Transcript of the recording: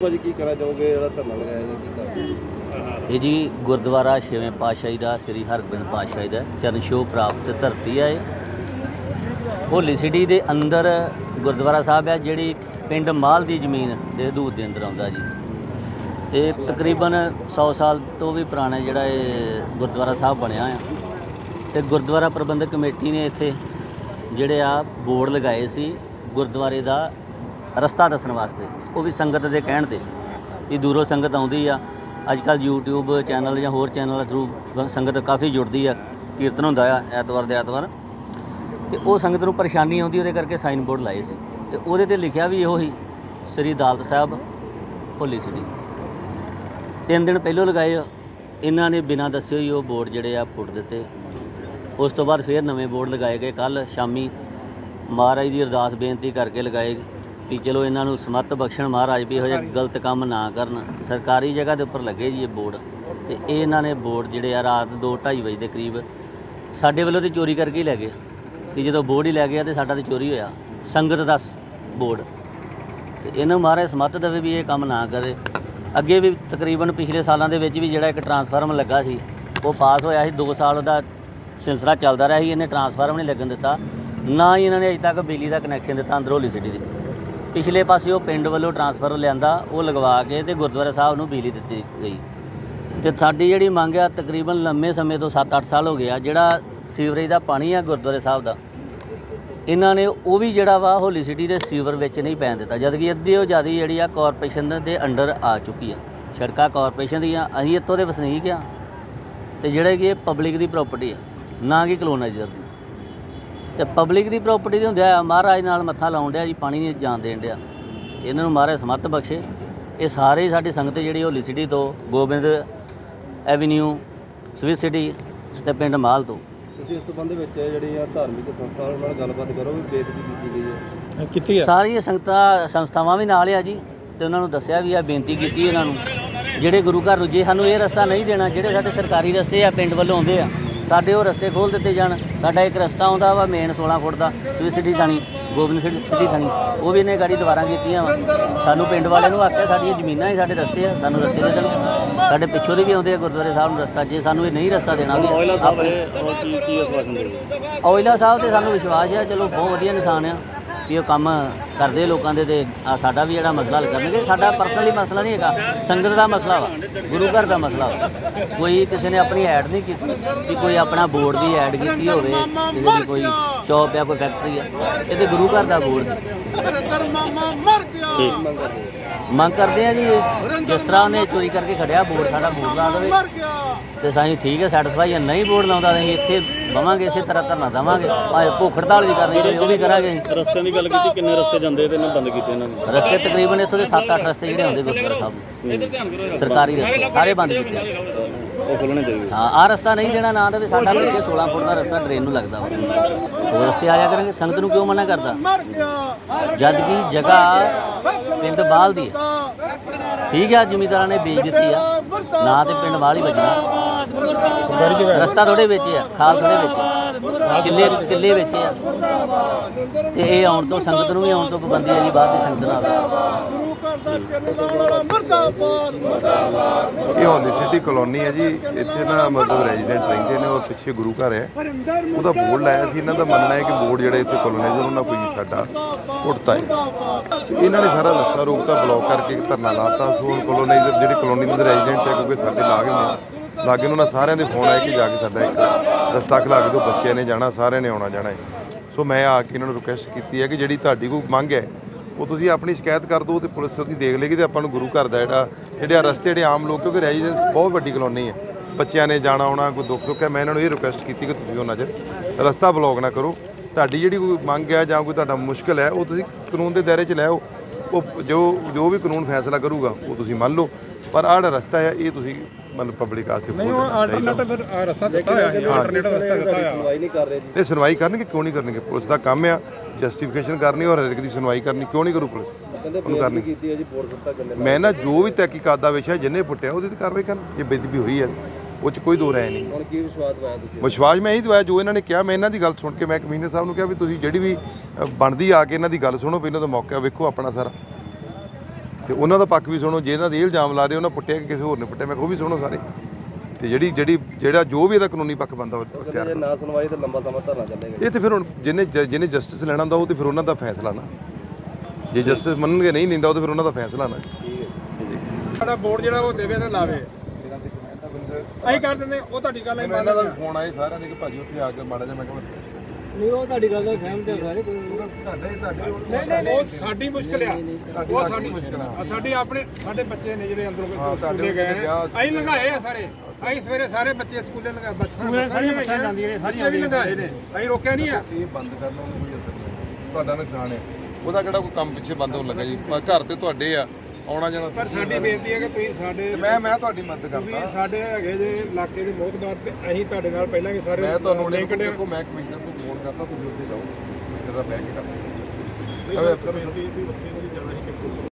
ਭਾਜੀ ਕੀ ਕਹਿਣਾ ਚਾਹੋਗੇ? ਜਿਹੜਾ ਧਰਨਾ ਲਗਾਇਆ ਜੀ, ਕੀ ਕਰ ਇਹ ਜੀ ਗੁਰਦੁਆਰਾ ਛੇਵੇਂ ਪਾਤਸ਼ਾਹੀ ਦਾ, ਸ੍ਰੀ ਹਰਗੋਬਿੰਦ ਪਾਤਸ਼ਾਹੀ ਦਾ ਚਰਨ ਛੋਹ ਪ੍ਰਾਪਤ ਧਰਤੀ ਹੈ ਇਹ। ਹੋਲੀ ਸਿਟੀ ਦੇ ਅੰਦਰ ਗੁਰਦੁਆਰਾ ਸਾਹਿਬ ਹੈ ਜਿਹੜੀ ਪਿੰਡ ਮਾਲ ਦੀ ਜ਼ਮੀਨ ਦੇ ਹਦੂਦ ਦੇ ਅੰਦਰ ਆਉਂਦਾ ਜੀ। ਤੇ ਤਕਰੀਬਨ 100 ਸਾਲ ਤੋਂ ਵੀ ਪੁਰਾਣਾ ਜਿਹੜਾ ਇਹ ਗੁਰਦੁਆਰਾ ਸਾਹਿਬ ਬਣਿਆ ਆ। ਤੇ ਗੁਰਦੁਆਰਾ ਪ੍ਰਬੰਧਕ ਕਮੇਟੀ ਨੇ ਇੱਥੇ ਜਿਹੜੇ ਆ ਬੋਰਡ ਲਗਾਏ ਸੀ, ਗੁਰਦੁਆਰੇ ਦਾ ਰਸਤਾ ਦੱਸਣ ਵਾਸਤੇ, ਉਹ ਵੀ ਸੰਗਤ ਦੇ ਕਹਿਣ ਤੇ। ਵੀ ਦੂਰੋਂ ਸੰਗਤ ਆਉਂਦੀ ਆ ਅੱਜ ਕੱਲ YouTube ਚੈਨਲ ਜਾਂ ਹੋਰ ਚੈਨਲ ਥਰੂ ਸੰਗਤ ਕਾਫੀ ਜੁੜਦੀ ਆ, ਕੀਰਤਨ ਹੁੰਦਾ ਆ ਐਤਵਾਰ ਦੇ ਐਤਵਾਰ। ਤੇ ਉਹ ਸੰਗਤ ਨੂੰ ਪਰੇਸ਼ਾਨੀ ਆਉਂਦੀ, ਉਹਦੇ ਕਰਕੇ ਸਾਈਨ ਬੋਰਡ ਲਾਏ ਸੀ। ਤੇ ਉਹਦੇ ਤੇ ਲਿਖਿਆ ਵੀ ਇਹੋ ਹੀ, ਸ੍ਰੀ ਅਦਾਲਤ ਸਾਹਿਬ, ਭੋਲੀ ਸਿਟੀ ਤਿੰਨ ਦਿਨ ਪਹਿਲੋਂ ਲਗਾਏ ਇਹਨਾਂ ਨੇ ਬਿਨਾਂ ਦੱਸੇ ਹੀ ਉਹ ਬੋਰਡ ਜਿਹੜੇ ਆ ਪੁੱਟ ਦਿੱਤੇ। ਉਸ ਤੋਂ ਬਾਅਦ ਫਿਰ ਨਵੇਂ ਬੋਰਡ ਲਗਾਏ ਗਏ। ਕੱਲ ਸ਼ਾਮੀ ਮਹਾਰਾਜ ਦੀ ਅਰਦਾਸ ਬੇਨਤੀ ਕਰਕੇ ਲਗਾਏ ਵੀ ਚਲੋ ਇਹਨਾਂ ਨੂੰ ਸਮੱਤ ਬਖਸ਼ਣ ਮਹਾਰਾਜ ਵੀ ਇਹੋ ਜਿਹਾ ਗਲਤ ਕੰਮ ਨਾ ਕਰਨ। ਸਰਕਾਰੀ ਜਗ੍ਹਾ ਦੇ ਉੱਪਰ ਲੱਗੇ ਜੀ ਇਹ ਬੋਰਡ। ਤੇ ਇਹ ਇਹਨਾਂ ਨੇ ਬੋਰਡ ਜਿਹੜੇ ਆ ਰਾਤ 2:30 ਵਜੇ ਦੇ ਕਰੀਬ ਸਾਡੇ ਵੱਲੋਂ ਤੇ ਚੋਰੀ ਕਰਕੇ ਹੀ ਲੈ ਗਏ। ਕਿ ਜਦੋਂ ਬੋਰਡ ਹੀ ਲੈ ਗਿਆ ਤੇ ਸਾਡਾ ਤੇ ਚੋਰੀ ਹੋਇਆ। ਸੰਗਤ ਦਾ ਬੋਰਡ। ਤੇ ਇਹਨਾਂ ਮਹਾਰਾਜ ਸਮੱਤ ਦੇਵੇ ਵੀ ਇਹ ਕੰਮ ਨਾ ਕਰੇ। ਅੱਗੇ ਵੀ ਤਕਰੀਬਨ ਪਿਛਲੇ ਸਾਲਾਂ ਦੇ ਵਿੱਚ ਵੀ ਜਿਹੜਾ ਇੱਕ ਟਰਾਂਸਫਾਰਮ ਲੱਗਾ ਸੀ ਉਹ ਪਾਸ ਹੋਇਆ ਸੀ। 2 ਸਾਲ ਉਹਦਾ ਸਿਲਸਿਲਾ ਚੱਲਦਾ ਰਿਹਾ ਸੀ। ਇਹਨੇ ਟਰਾਂਸਫਾਰਮ ਨਹੀਂ ਲੱਗਣ ਦਿੱਤਾ। ਨਾ ਹੀ ਇਹਨਾਂ ਨੇ ਅਜੇ ਤੱਕ ਬਿਜਲੀ ਦਾ ਕਨੈਕਸ਼ਨ ਦਿੱਤਾ ਅੰਦਰੋਲੀ ਸਿਟੀ ਦੇ। ਪਿਛਲੇ ਪਾਸੇ ਉਹ ਪਿੰਡ ਵੱਲੋਂ ਟਰਾਂਸਫਰ ਲਿਆਂਦਾ, ਉਹ ਲਗਵਾ ਕੇ ਤੇ ਗੁਰਦੁਆਰਾ ਸਾਹਿਬ ਨੂੰ ਬਿਜਲੀ ਦਿੱਤੀ ਗਈ। ਤੇ ਸਾਡੀ ਜਿਹੜੀ ਮੰਗ ਆ, ਤਕਰੀਬਨ ਲੰਮੇ ਸਮੇਂ ਤੋਂ 7-8 ਸਾਲ ਹੋ ਗਿਆ ਜਿਹੜਾ ਸੀਵਰੇਜ ਦਾ ਪਾਣੀ ਆ ਗੁਰਦੁਆਰੇ ਸਾਹਿਬ ਦਾ, ਇਹਨਾਂ ਨੇ ਉਹ ਵੀ ਜਿਹੜਾ ਵਾ ਹੋਲੀ ਸਿਟੀ ਦੇ ਸੀਵਰ ਵਿੱਚ ਨਹੀਂ ਪੈਣ ਦਿੱਤਾ, ਜਦ ਕਿ ਅੱਧੀ ਉਹ ਜ਼ਿਆਦਾ ਜਿਹੜੀ ਆ ਕਾਰਪੋਰੇਸ਼ਨ ਦੇ ਅੰਡਰ ਆ ਚੁੱਕੀ ਆ। ਸੜਕਾਂ ਕਾਰਪੋਰੇਸ਼ਨ ਦੀਆਂ, ਅਸੀਂ ਇੱਥੋਂ ਦੇ ਵਸਨੀਕ ਆ, ਤੇ ਜਿਹੜੇ ਕਿ ਇਹ ਪਬਲਿਕ ਦੀ ਪ੍ਰਾਪਰਟੀ ਆ, ਨਾ ਕਿ ਕਲੋਨਾਈਜ਼ਰ ਦੀ। ਤੇ ਪਬਲਿਕ ਦੀ ਪ੍ਰਾਪਰਟੀ ਦੇ ਹੁੰਦਿਆ ਮਹਾਰਾਜ ਨਾਲ ਮੱਥਾ ਲਾਉਣ ਡਿਆ ਜੀ ਪਾਣੀ ਨਹੀਂ ਜਾਣ ਦੇਣ ਡਿਆ। ਇਹਨਾਂ ਨੂੰ ਮਹਾਰਾਜ ਸਮੱਤ ਬਖਸ਼ੇ। ਇਹ ਸਾਰੇ ਸਾਡੀ ਸੰਗਤ ਜਿਹੜੀ ਹੋਲੀ ਸਿਟੀ ਤੋਂ ਗੋਬਿੰਦ ਐਵੀਨਿਊ ਸਵਿਸ ਸਿਟੀ ਤੇ ਪਿੰਡ ਮਾਲ ਤੋਂ। ਤੁਸੀਂ ਇਸ ਸੰਬੰਧ ਵਿੱਚ ਧਾਰਮਿਕ ਸੰਸਥਾਵਾਂ ਨਾਲ ਗੱਲਬਾਤ ਕਰੋ ਵੀ ਬੇਦਬੀ ਕੀਤੀ ਗਈ ਹੈ। ਕੀਤੀ ਸਾਰੀਆਂ ਸੰਗਤਾਂ ਸੰਸਥਾਵਾਂ ਵੀ ਨਾਲ ਆ ਜੀ ਤੇ ਉਹਨਾਂ ਨੂੰ ਦੱਸਿਆ ਵੀ ਆ ਬੇਨਤੀ ਕੀਤੀ ਇਹਨਾਂ ਨੂੰ। ਜਿਹੜੇ ਗੁਰੂ ਘਰ ਨੂੰ ਜੇ ਸਾਨੂੰ ਇਹ ਰਸਤਾ ਨਹੀਂ ਦੇਣਾ। ਜਿਹੜੇ ਸਾਡੇ ਸਰਕਾਰੀ ਰਸਤੇ ਆ ਪਿੰਡ ਵੱਲੋਂ ਆਉਂਦੇ ਆ। ਸਾਡੇ ਉਹ ਰਸਤੇ ਖੋਲ ਦਿੱਤੇ ਜਾਣ। ਸਾਡਾ ਇੱਕ ਰਸਤਾ ਆਉਂਦਾ ਵਾ ਮੇਨ 16 ਫੁੱਟ ਦਾ ਸਿਟੀ ਥਾਣੀ ਗੋਬਿੰਦ ਸਿਟੀ ਸਿਟੀ ਥਾਣੀ। ਉਹ ਵੀ ਇਹਨੇ ਗਾੜੀ ਦੁਬਾਰਾ ਕੀਤੀਆਂ ਵਾ। ਸਾਨੂੰ ਪਿੰਡ ਵਾਲਿਆਂ ਨੂੰ ਆਖਿਆ ਸਾਡੀਆਂ ਜ਼ਮੀਨਾਂ ਹੀ ਸਾਡੇ ਰਸਤੇ ਆ ਸਾਨੂੰ ਰਸਤੇ ਦੇ ਦੇਣ ਸਾਡੇ ਪਿੱਛੋਂ ਦੇ ਵੀ ਆਉਂਦੇ ਆ ਗੁਰਦੁਆਰੇ ਸਾਹਿਬ ਨੂੰ ਰਸਤਾ ਜੇ ਸਾਨੂੰ ਇਹ ਨਹੀਂ ਰਸਤਾ ਦੇਣਾ ਵੀ ਓਇਲਾ ਸਾਹਿਬ ਇਹ ਉਹ ਕੀ ਕੀ ਆਸਵਾਸ਼ਨ ਦੇ ਔਜਲਾ ਸਾਹਿਬ ਤੇ ਸਾਨੂੰ ਵਿਸ਼ਵਾਸ ਹੈ ਚਲੋ ਬਹੁਤ ਵਧੀਆ ਇਨਸਾਨ ਆ। ਵੀ ਉਹ ਕੰਮ ਕਰਦੇ ਲੋਕਾਂ ਦੇ ਤੇ ਆ ਸਾਡਾ ਵੀ ਜਿਹੜਾ ਮਸਲਾ ਹੱਲ ਕਰਨਗੇ ਸਾਡਾ ਪਰਸਨਲੀ ਮਸਲਾ ਨਹੀਂ ਹੈਗਾ ਸੰਗਤ ਦਾ ਮਸਲਾ ਵਾ ਗੁਰੂ ਘਰ ਦਾ ਮਸਲਾ ਵਾ। ਕੋਈ ਕਿਸੇ ਨੇ ਆਪਣੀ ਐਡ ਨਹੀਂ ਕੀਤੀ ਕਿ ਕੋਈ ਆਪਣਾ ਬੋਰਡ ਦੀ ਐਡ ਕੀਤੀ ਹੋਵੇ ਕਿਸੇ ਦੀ ਕੋਈ ਸ਼ਾਪ ਆ ਕੋਈ ਫੈਕਟਰੀ ਆ ਇਹ ਤੇ ਗੁਰੂ ਘਰ ਦਾ ਬੋਰਡ ਮੰਗ ਕਰਦੇ ਆ ਜੀ ਜਿਸ ਤਰ੍ਹਾਂ ਉਹਨੇ ਚੋਰੀ ਕਰਕੇ ਖੜਿਆ ਬੋਰਡ ਸਾਡਾ ਬੋਰਡ ਲਾ ਦੇਵੇ। ਤੇ ਸਾਈਂ ਠੀਕ ਹੈ ਸੈਟੀਸਫਾਈ ਹੈ ਨਹੀਂ ਬੋਰਡ ਲਾਉਂਦਾ ਤਾਂ ਅਸੀਂ ਇੱਥੇ ਬਵਾਂਗੇ ਇਸੇ ਤਰ੍ਹਾਂ ਧਰਨਾ ਦੇਵਾਂਗੇ। ਭਾਵੇਂ ਭੁੱਖ ਹੜਤਾਲ ਵੀ ਕਰਨੀ ਹੋਵੇ ਉਹ ਵੀ ਕਰਾਂਗੇ। ਅਸੀਂ। ਰਸਤਿਆਂ ਦੀ ਗੱਲ ਕੀਤੀ ਕਿੰਨੇ ਰਸਤੇ ਜਾਂਦੇ ਤੇ ਇਹਨਾਂ ਬੰਦ ਕੀਤੇ ਇਹਨਾਂ ਨੇ? ਰਸਤੇ ਤਕਰੀਬਨ ਇੱਥੋਂ ਦੇ 7-8 ਰਸਤੇ ਜਿਹੜੇ ਹੁੰਦੇ ਗੁਰਦੁਆਰਾ ਸਾਹਿਬ। ਸਰਕਾਰੀ ਰਸਤੇ ਸਾਰੇ ਬੰਦ ਕੀਤੇ ਆ। ਉਹ ਖੁੱਲਣੇ ਚਾਹੀਦੇ। ਹਾਂ ਆ ਰਸਤਾ ਨਹੀਂ ਦੇਣਾ ਨਾ ਤੇ ਸਾਡਾ ਪਿੱਛੇ 16 ਫੁੱਟ ਦਾ ਰਸਤਾ ਟ੍ਰੇਨ ਨੂੰ ਲੱਗਦਾ ਵਾ। ਉਹ ਰਸਤੇ ਆਇਆ ਕਰਾਂਗੇ ਸੰਗਤ ਨੂੰ ਕਿਉਂ ਮਨਾ ਕਰਦਾ? ਜਦ ਕਿ ਜਗ੍ਹਾ ਪਿੰਡ ਬਾਲ ਦੀ ਹੈ। ਠੀਕ ਹੈ ਜ਼ਿਮੀਂਦਾਰਾਂ ਨੇ ਵੇਚ ਦਿੱਤੀ ਆ। ਨਾ ਤੇ ਪਿੰਡ ਵਾਲ ਹੀ ਬਚਣਾ ਰਸਤਾ ਥੋੜੇ ਵਿੱਚ ਆ, ਖਾਲ ਥੋੜੇ ਵਿੱਚ ਕਿੱਲੇ ਕਿੱਲੇ ਵਿੱਚ ਆ। ਤੇ ਇਹ ਆਉਣ ਤੋਂ, ਸੰਗਤ ਨੂੰ ਵੀ ਆਉਣ ਤੋਂ ਪਾਬੰਦੀ ਹੈ ਜੀ ਬਾਹਰ ਦੀ ਸੰਗਤ ਨਾਲ। ਇਹ ਹੌਲੀ ਸਿਟੀ ਕਲੋਨੀ ਹੈ ਜੀ, ਇੱਥੇ ਨਾ ਮਤਲਬ ਰੈਜ਼ੀਡੈਂਟ ਰਹਿੰਦੇ ਨੇ ਔਰ ਪਿੱਛੇ ਗੁਰੂ ਘਰ ਹੈ। ਉਹਦਾ ਬੋਰਡ ਲਾਇਆ ਸੀ, ਇਹਨਾਂ ਦਾ ਮੰਨਣਾ ਹੈ ਕਿ ਬੋਰਡ ਜਿਹੜਾ ਇੱਥੇ ਕਲੋਨਾਈਜ਼ਰ ਉਹਨਾਂ ਕੋਈ ਸਾਡਾ ਉੱਠਤਾ ਹੈ। ਇਹਨਾਂ ਨੇ ਸਾਰਾ ਰਸਤਾ ਰੋਕਤਾ ਬਲੌਕ ਕਰਕੇ ਇੱਕ ਧਰਨਾ ਲਾਤਾ। ਸੋ ਕਲੋਨੀ ਜਿਹੜੀ ਕਲੋਨੀ ਦੇ ਰੈਜ਼ੀਡੈਂਟ ਹੈ, ਕਿਉਂਕਿ ਸਾਡੇ ਲਾਗੇ ਨੇ, ਲਾਗੇ ਨੂੰ ਉਹਨਾਂ ਸਾਰਿਆਂ ਦੇ ਫੋਨ ਆਏ ਕਿ ਜਾ ਕੇ ਸਾਡਾ ਇੱਕ ਰਸਤਾ ਖਲਾ ਕੇ ਦਿਓ, ਬੱਚਿਆਂ ਨੇ ਜਾਣਾ, ਸਾਰਿਆਂ ਨੇ ਆਉਣਾ, ਜਾਣਾ ਹੈ। ਸੋ ਮੈਂ ਆ ਕੇ ਇਹਨਾਂ ਨੂੰ ਰਿਕੁਐਸਟ ਕੀਤੀ ਹੈ ਕਿ ਜਿਹੜੀ ਤੁਹਾਡੀ ਕੋਈ ਮੰਗ ਹੈ ਉਹ ਤੁਸੀਂ ਆਪਣੀ ਸ਼ਿਕਾਇਤ ਕਰ ਦਿਓ ਤੇ ਪੁਲਿਸ ਉਹਦੀ ਦੇਖ ਲੇਗੀ ਤੇ ਆਪਾਂ ਨੂੰ ਗੁਰੂ ਘਰ ਦਾ ਜਿਹੜਾ ਜਿਹੜੇ ਰਸਤੇ ਜਿਹੜੇ ਆਮ ਲੋਕ ਕਿਉਂਕਿ ਰੈਜ਼ੀਡੈਂਸ ਬਹੁਤ ਵੱਡੀ ਕਲੋਨੀ ਹੈ। ਬੱਚਿਆਂ ਨੇ ਜਾਣਾ ਆਉਣਾ ਕੋਈ ਦੁੱਖ ਸੁੱਖ ਹੈ ਮੈਂ ਇਹਨਾਂ ਨੂੰ ਇਹ ਰਿਕੁਐਸਟ ਕੀਤੀ ਕਿ ਤੁਸੀਂ ਉਹਨਾਂ 'ਚ ਰਸਤਾ ਬਲੌਕ ਨਾ ਕਰੋ। ਤੁਹਾਡੀ ਜਿਹੜੀ ਕੋਈ ਮੰਗ ਹੈ ਜਾਂ ਕੋਈ ਤੁਹਾਡਾ ਮੁਸ਼ਕਲ ਹੈ ਉਹ ਤੁਸੀਂ ਕਾਨੂੰਨ ਦੇ ਦਾਇਰੇ 'ਚ ਲੈ ਆਓ। ਉਹ ਜੋ ਜੋ ਵੀ ਕਾਨੂੰਨ ਫੈਸਲਾ ਕਰੂਗਾ ਉਹ ਤੁਸੀਂ ਮੰਨ ਲਓ। ਪਰ ਆਹ ਜਿਹੜਾ ਰਸਤਾ ਹੈ ਇਹ ਤੁਸੀਂ ਮਤਲਬ ਪਬਲਿਕ ਆਸਤੇ ਦੇਣਾ ਚਾਹੀਦਾ। ਫਿਰ ਰਸਤਾ ਦਿੱਤਾ ਹੋਇਆ ਹੈ ਆਲਟਰਨੇਟਿਵ ਰਸਤਾ ਦਿੱਤਾ ਹੋਇਆ। ਸੁਣਵਾਈ ਨਹੀਂ ਕਰ ਰਹੇ ਜੀ। ਇਹ ਸੁਣਵਾਈ ਕਰਨਗੇ ਕਿਉਂ ਨਹੀਂ ਕਰਨਗੇ? ਪੁਲਿਸ ਦਾ ਕੰਮ ਆ। ਜਸਟੀਫਿਕੇਸ਼ਨ ਕਰਨੀ ਔਰ ਹਰ ਇੱਕ ਦੀ ਸੁਣਵਾਈ ਕਰਨੀ ਕਿਉਂ ਨਹੀਂ ਕਰੂ ਪੁਲਿਸ? ਉਹਨੂੰ ਕਰਨੀ। ਕੀਤੀ ਹੈ ਜੀ ਬੋਰਡ ਸੁੱਟਾ ਕੰਨੇ ਮੈਂ ਨਾ ਜੋ ਵੀ ਤਹਿਕੀਕਾਤ ਦਾ ਵਿਸ਼ਾ ਜਿੰਨੇ ਪੁੱਟਿਆ ਉਹਦੀ ਤੇ ਕਾਰਵਾਈ ਕਰਨ। ਜੇ ਬੇਦਬੀ ਹੋਈ ਹੈ ਉਹ ਚ ਕੋਈ ਦੋ ਰਾਏ ਨਹੀਂ। ਹੁਣ ਕੀ ਵਿਸ਼ਵਾਸ ਦਵਾਇਆ ਤੁਸੀਂ? ਵਿਸ਼ਵਾਸ ਮੈਂ ਇਹੀ ਦਵਾਇਆ ਜੋ ਇਹਨਾਂ ਨੇ ਕਿਹਾ ਮੈਂ ਇਹਨਾਂ ਦੀ ਗੱਲ ਸੁਣ ਕੇ ਮੈਂ ਕਮਿਸ਼ਨਰ ਸਾਹਿਬ ਨੂੰ ਕਿਹਾ ਵੀ ਤੁਸੀਂ ਜਿਹੜੀ ਵੀ ਬਣਦੀ ਆ ਕੇ ਇਹਨਾਂ ਦੀ ਗੱਲ ਸੁਣੋ ਪਹਿਲਾਂ ਤਾਂ ਮੌਕਾ ਵੇਖੋ ਆਪਣਾ ਸਾਰਾ। ਤੇ ਉਹਨਾਂ ਦਾ ਪੱਖ ਵੀ ਸੁਣੋ ਜੇ ਇਹਨਾਂ ਦੇ ਇਲਜ਼ਾਮ ਲਾ ਰਹੇ ਉਹਨਾਂ ਪੁੱਟਿਆ ਕਿ ਕਿਸੇ ਹੋਰ ਨੇ ਪੁੱਟਿਆ ਮੈਂ ਕਿਹਾ ਉਹ ਵੀ ਸੁਣੋ ਸਾਰੇ। ਤੇ ਜਿਹੜੀ ਜਿਹੜੀ ਜਿਹੜਾ ਜੋ ਵੀ ਇਹਦਾ ਕਾਨੂੰਨੀ ਪੱਖ ਬੰਦਾ ਤਿਆਰ ਜੇ ਕਰੋ। ਨਾ ਸੁਣਵਾਈ ਤਾਂ ਲੰਬਾ ਸਮਾਂ ਧਰਨਾ ਚੱਲੇਗਾ। ਇਹ ਤੇ ਫਿਰ ਹੁਣ ਜਿਹਨੇ ਜ- ਜਿਹਨੇ ਜਸਟਿਸ ਲੈਣਾ ਹੁੰਦਾ ਉਹ ਤੇ ਫਿਰ ਉਹਨਾਂ ਦਾ ਫੈਸਲਾ ਨਾ। ਜੇ ਜਸਟਿਸ ਮੰਨਣਗੇ ਨਹੀਂ ਲੈਂਦਾ ਉਹ ਤੇ ਫਿਰ ਉਹਨਾਂ ਦਾ ਫੈਸਲਾ ਨਾ। ਸਾਡਾ ਬੋਰਡ ਜਿਹੜਾ ਉਹ ਦੇਵੇ ਨਾ ਲਾਵੇ। ਅਸੀਂ ਕਰ ਦਿੰਦੇ ਉਹ ਤੁਹਾਡੀ ਗੱਲ ਅਸੀਂ ਮੰਨ ਲੈਂਦੇ ਫੋਨ ਆਏ ਸਾਰਿਆਂ ਦੇ ਕਿ ਭਾਜੀ ਉੱਥੇ ਆ ਕੇ ਮਾੜਾ ਜਿਹਾ ਮੈਂ ਕਿਹਾ ਨਹੀਂ ਉਹ ਤੁਹਾਡੀ ਗੱਲ ਨਾਲ ਸਹਿਮਤ ਹੈ ਸਾਰੇ। ਉਹ ਸਾਡੀ ਮੁਸ਼ਕਲ ਆ। ਉਹ ਸਾਡੀ ਮੁਸ਼ਕਲ ਆ। ਸਾਡੀ ਆਪਣੇ ਸਾਡੇ ਬੱਚੇ ਨੇ ਜਿਹੜੇ ਅੰਦਰੋਂ ਸਕੂਲੇ ਗਏ ਨੇ ਅਸੀਂ ਲੰਘਾਏ ਆ ਸਾਰੇ। ਅਸੀਂ ਸਵੇਰੇ ਸਾਰੇ ਬੱਚੇ ਸਕੂਲੇ ਲੰਘਾ ਬੱਸਾਂ ਸਾਰੀਆਂ ਬੱਸਾਂ ਜਾਂਦੀਆਂ ਨੇ ਸਾਰੀਆਂ ਵੀ ਲੰਘਾਏ ਨੇ। ਅਸੀਂ ਰੋਕਿਆ ਨਹੀਂ ਆ। ਇਹ ਬੰਦ ਕਰਨਾ ਉਹਨੂੰ ਕੋਈ ਅਸਰ ਨਹੀਂ। ਤੁਹਾਡਾ ਨੁਕਸਾਨ ਹੈ। ਉਹਦਾ ਕਿਹੜਾ ਕੋਈ ਕੰਮ ਪਿੱਛੇ ਬੰਦ ਹੋਣ ਲੱਗਾ ਜੀ? ਘਰ ਤੇ ਤੁਹਾਡੇ ਆ। ਆਉਣਾ ਜਾਣਾ ਪਰ ਸਾਡੀ ਬੇਨਤੀ ਹੈ ਕਿ ਤੁਸੀਂ ਸਾਡੇ ਮੈਂ ਮੈਂ ਤੁਹਾਡੀ ਮਦਦ ਤੁਸੀਂ ਕਰਦਾ ਸਾਡੇ ਹੈਗੇ ਜੇ ਇਲਾਕੇ ਦੇ ਮੋਹਤਬਾਰ ਤੇ ਅਸੀਂ ਤੁਹਾਡੇ ਨਾਲ ਪਹਿਲਾਂ ਵੀ ਸਾਰੇ ਮੈਂ ਤੁਹਾਨੂੰ ਲਿੰਕ ਦੇਖੋ ਮੈਂ ਕਮਿਸ਼ਨਰ ਨੂੰ ਫੋਨ ਕਰਤਾ ਤੁਸੀਂ ਉੱਥੇ ਜਾਓ। ਜਰਾ ਬਹਿ ਕੇ ਕਰੋ ਨਹੀਂ ਅਫਸਰ ਬੇਨਤੀ ਵੀ ਉੱਥੇ ਨਹੀਂ ਜਾਣਾ